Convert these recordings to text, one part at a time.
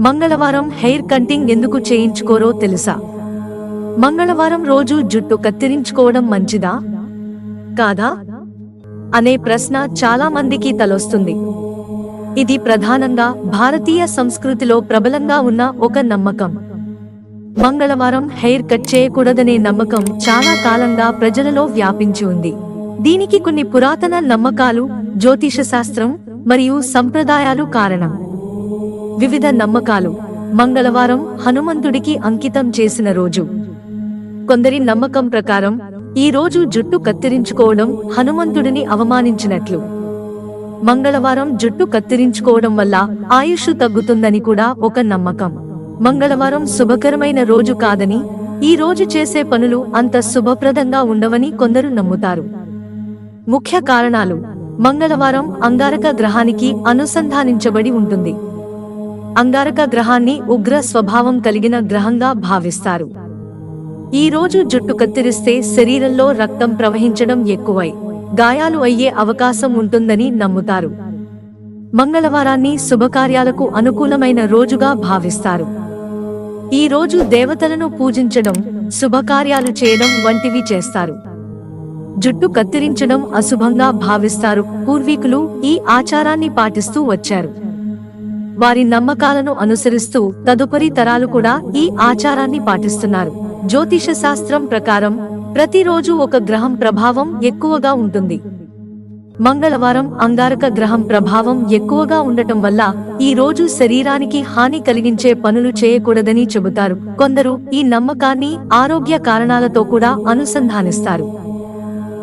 మంగళవారం hair cutting ఎందుకు చేయించుకోరో తెలుసా? మంగళవారం రోజు జుట్టు కత్తిరించుకోవడం మంచిదా? కాదా? అనే ప్రశ్న చాలా మందికి తలొస్తుంది. ఇది ప్రధానంగా భారతీయ సంస్కృతిలో ప్రబలంగా ఉన్న ఒక నమ్మకం. మంగళవారం హెయిర్ కట్ చేయకూడదనే నమ్మకం చాలా కాలంగా ప్రజలలో వ్యాపించి ఉంది. దీనికి కొన్ని పురాతన నమ్మకాలు జ్యోతిష శాస్త్రం మరియు సంప్రదాయాలు కారణం. వివిధ నమ్మకాలు. మంగళవారం హనుమంతుడికి అంకితం చేసిన రోజు. కొందరి నమ్మకం ప్రకారం ఈ రోజు జుట్టు కత్తిరించుకోవడం హనుమంతుడిని అవమానించినట్లు. మంగళవారం జుట్టు కత్తిరించుకోవడం వల్ల ఆయుష్ తగ్గుతుందని కూడా ఒక నమ్మకం. మంగళవారం శుభకరమైన రోజు కాదని ఈ రోజు చేసే పనులు అంత శుభప్రదంగా ఉండవని కొందరు నమ్ముతారు. ముఖ్య కారణాలు. మంగళవారం అంగారక గ్రహానికి అనుసంధానించబడి ఉంటుంది. అంగారక గ్రహాన్ని ఉగ్ర స్వభావం కలిగిన గ్రహంగా భావిస్తారు. ఈ రోజు జుట్టు కత్తిరిస్తే శరీరంలో రక్తం ప్రవహించడం ఎక్కువై గాయాలు అయ్యే అవకాశం ఉంటుందని నమ్ముతారు. మంగళవారాన్ని శుభకార్యాలకు అనుకూలమైన రోజుగా భావిస్తారు. ఈ రోజు దేవతలను పూజించడం శుభకార్యాలు చేయడం వంటివి చేస్తారు. జుట్టు కత్తిరించడం అశుభంగా భావిస్తారు. పూర్వీకులు ఈ ఆచారాన్ని పాటిస్తూ వచ్చారు. వారి నమ్మకాలను అనుసరిస్తూ తదుపరి తరాలు కూడా ఈ ఆచారాన్ని పాటిస్తున్నారు. జ్యోతిష శాస్త్రం ప్రకారం ప్రతిరోజు ఒక గ్రహం ప్రభావం ఎక్కువగా ఉంటుంది. మంగళవారం అంగారక గ్రహం ప్రభావం ఎక్కువగా ఉండటం వల్ల ఈ రోజు శరీరానికి హాని కలిగించే పనులు చేయకూడదని చెబుతారు. కొందరు ఈ నమ్మకాన్ని ఆరోగ్య కారణాలతో కూడా అనుసంధానిస్తారు.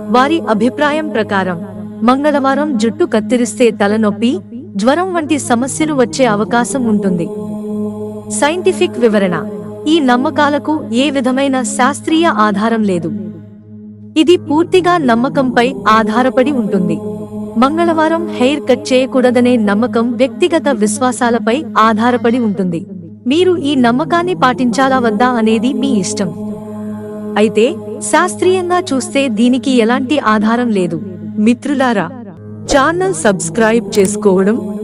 వారి అభిప్రాయం ప్రకారం మంగళవారం జుట్టు కత్తిరిస్తే తలనొప్పి జ్వరం వంటి సమస్యలు వచ్చే అవకాశం ఉంటుంది. సైంటిఫిక్ వివరణ. ఈ నమ్మకాలకు ఏ విధమైన శాస్త్రీయ ఆధారం లేదు. ఇది పూర్తిగా నమ్మకంపై ఆధారపడి ఉంటుంది. మంగళవారం హెయిర్ కట్ చేయకూడదనే నమ్మకం వ్యక్తిగత విశ్వాసాలపై ఆధారపడి ఉంటుంది. మీరు ఈ నమ్మకాన్ని పాటించాలా వద్దా అనేది మీ ఇష్టం. అయితే శాస్త్రీయంగా చూస్తే దీనికి ఎలాంటి ఆధారం లేదు. మిత్రులారా ఛానల్ సబ్స్క్రైబ్ చేసుకోవడం